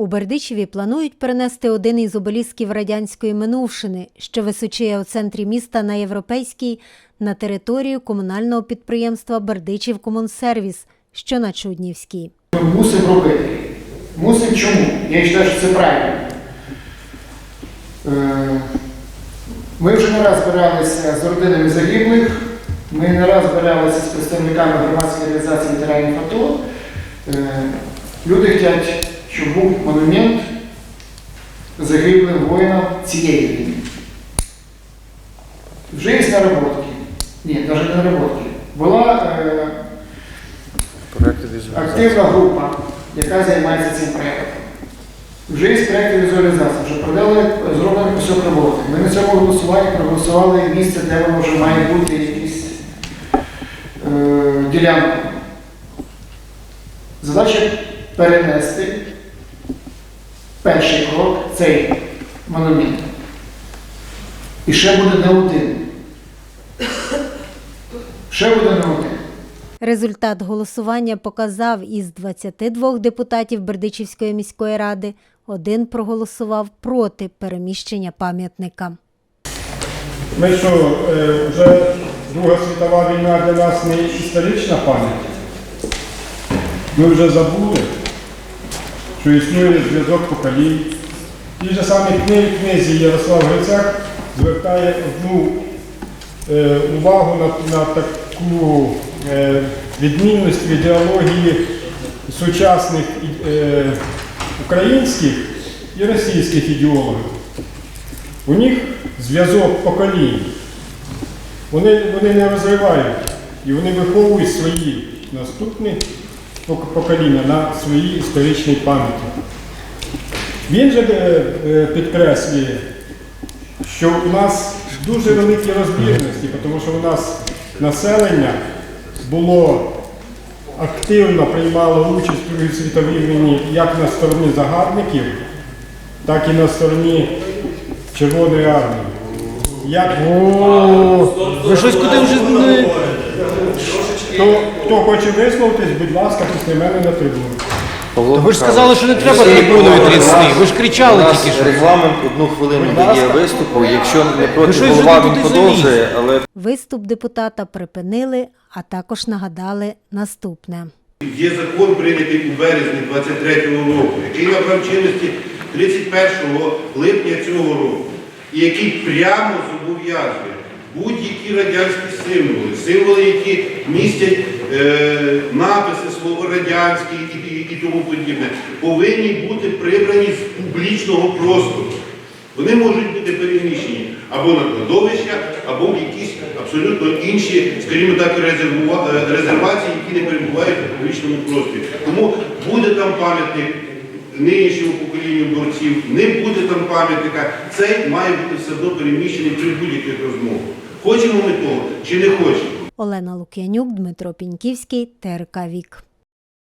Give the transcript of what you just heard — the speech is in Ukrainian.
У Бердичеві планують перенести один із обелісків радянської минувшини, що височіє у центрі міста на Європейській, на територію комунального підприємства Бердичів Комунсервіс, що на Чуднівській. Мусимо робити. Мусимо чому? Я вважаю, що це правильно. Е, Ми вже не раз збиралися з родинами загиблих, ми не раз збиралися з представниками громадської організації ветеранів АТО. Е, Люди хочуть, щоб був монумент загиблим воїнам цієї війни. Вже є наработки. Ні, навіть не наработки. Була е, активна група, яка займається цим проєктом. Вже є проєкти візуалізації, вже продали зроблені кусок роботи. Ми на цьому голосуванні проголосували місце, де воно вже має бути якісь е, ділянки. Задача перенести перший крок цей монумент. І ще буде не один. Ще буде не один. Результат голосування показав із 22 депутатів Бердичівської міської ради один проголосував проти переміщення пам'ятника. Ми що, е, вже Друга світова війна для нас не історична пам'ять. Ми вже забули, що існує зв'язок поколінь. Ті ж самі книзі Ярослав Грицяк звертає одну е, увагу на, на таку е, відмінність в ідеології сучасних е, українських і російських ідеологів. У них зв'язок поколінь. Вони, вони не розривають і вони виховують свої наступні покоління на своїй історичній пам'яті. Він же е, е, підкреслює, що у нас дуже великі розбірності, тому що у нас населення було активно приймало участь у Другій світовій війні як на стороні загарбників, так і на стороні Червоної армії. Як Ви щось куди вже не... Хто, хто хоче висловитись, будь ласка, після мене на трибуну. Павло Ви ж Михайлович, сказали, що не треба трибуною трясти. Ви ж кричали нас тільки що. регламент одну хвилину дає виступу. Якщо не Ви проти щось голова, він продовжує, але Виступ депутата припинили, а також нагадали наступне. Є закон, прийнятий у березні 23-го року, який набрав чинності 31 липня цього року, і який прямо зобов'язує будь-які радянські символи, символи, які містять е, написи, слово радянське і, і, і тому подібне, повинні бути прибрані з публічного простору. Вони можуть бути переміщені або на кладовища, або в якісь абсолютно інші, скажімо так, е, резервації, які не перебувають у публічному просторі. Тому буде там пам'ятник нинішньому поколінню борців, не буде там пам'ятника. Це має бути все одно переміщений при будь-яких розмовах. Хочемо ми того чи не хочемо? Олена Лук'янюк, Дмитро Піньківський, ТРК Вік.